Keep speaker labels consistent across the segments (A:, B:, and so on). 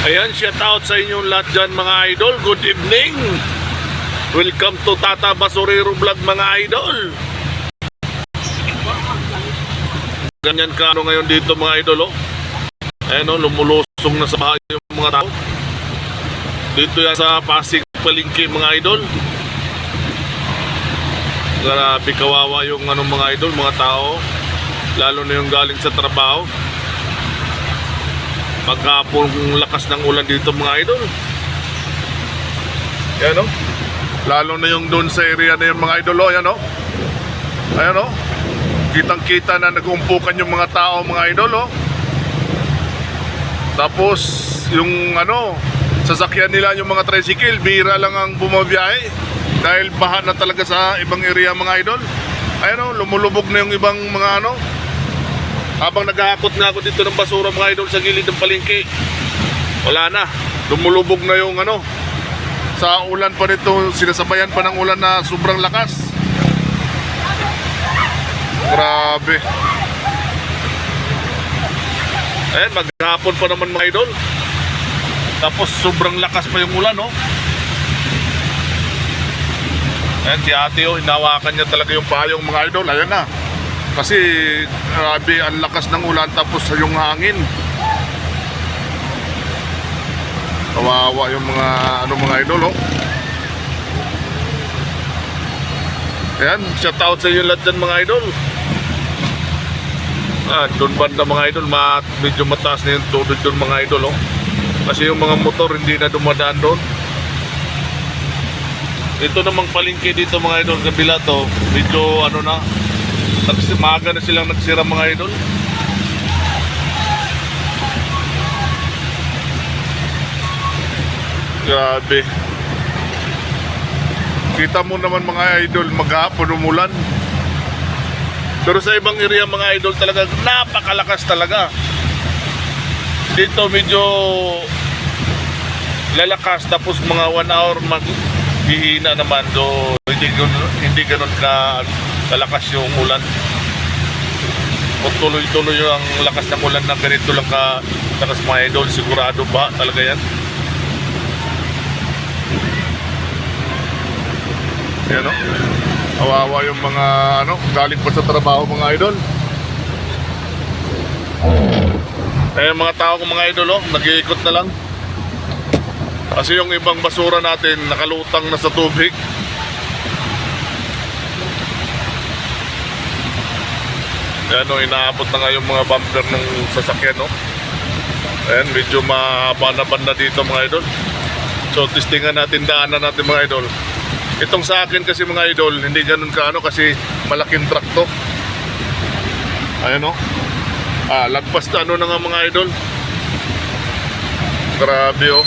A: Ayan, shout out sa inyong lahat dyan mga idol. Good evening. Welcome to Tata Basurero Vlog mga idol. Ganyan ka ano ngayon dito mga idol oh. Ayan oh, lumulusong na sa bahay yung mga tao. Dito yan sa Pasig Palingki mga idol. Grabe kawawa yung ano mga idol, mga tao. Lalo na yung galing sa trabaho. Pagkapong lakas ng ulan dito mga idol. Yan o. Lalo na yung doon sa area na yung mga idol o. Yan o. Ayan o. Kitang kita na nag-umpukan yung mga tao mga idol o. Tapos yung ano, sasakyan nila yung mga tricycle, bira lang ang bumabiyahe. Dahil baha na talaga sa ibang area mga idol. Ayan o, lumulubog na yung ibang mga ano, habang naghahakot nga ako dito ng basura mga idol sa gilid ng palengke. Wala na. Lumulubog na yung ano. Sa ulan pa nito, sinasabayan pa ng ulan na sobrang lakas. Grabe. Ayan, maghapon pa naman mga idol. Tapos sobrang lakas pa yung ulan, no? Ayan, si ate, oh, hinawakan niya talaga yung payong mga idol. Ayan na. Kasi grabe ang lakas ng ulan tapos yung hangin. Kawawa yung mga ano mga idol oh. Ayan, shout out sa inyo lahat dyan mga idol. Ah, doon banda mga idol, ma medyo mataas na yung tubig doon mga idol oh. Kasi yung mga motor hindi na dumadaan doon. Ito namang palengke dito mga idol, kabila to, medyo ano na, Nagsimaga na silang nagsira mga idol. Grabe. Kita mo naman mga idol, maghapon umulan. Pero sa ibang area mga idol talaga, napakalakas talaga. Dito medyo lalakas tapos mga 1 hour maghihina naman do hindi ganun, hindi ganun ka lalakas yung ulan. Kung tuloy-tuloy ang lakas ng ulan na ganito lang ka lakas mga idol, sigurado ba talaga yan? Yan o. Awawa yung mga ano, galing pa sa trabaho mga idol. Eh mga tao ko mga idol oh, nag-iikot na lang. Kasi yung ibang basura natin nakalutang na sa tubig. Ayan o, inaabot na nga mga bumper ng sasakyan no. Ayan, medyo mahaba na banda dito mga idol. So, testingan natin, daanan natin mga idol. Itong sa akin kasi mga idol, hindi ganun ka ano kasi malaking truck to. Ayan o. Ah, lagpas na ano na nga mga idol. Grabe oh.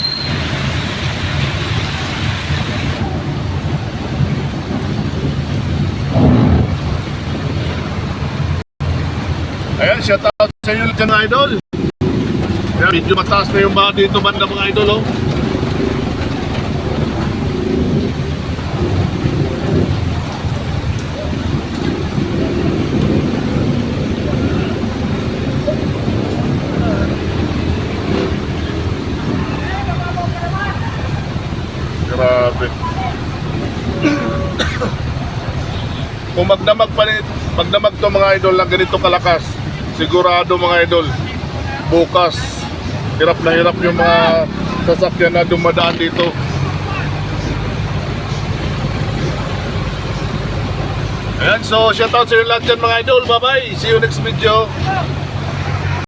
A: Ayan, shout out sa inyo dyan mga idol. Ayan, medyo mataas na yung baha dito banda mga idol oh. Grabe. Kung magdamag pa rin, magdamag to mga idol na ganito kalakas, sigurado mga idol, bukas, hirap na hirap yung mga sasakyan na dumadaan dito. Ayan, so shout out sa inyo lahat dyan mga idol. Bye-bye. See you next video.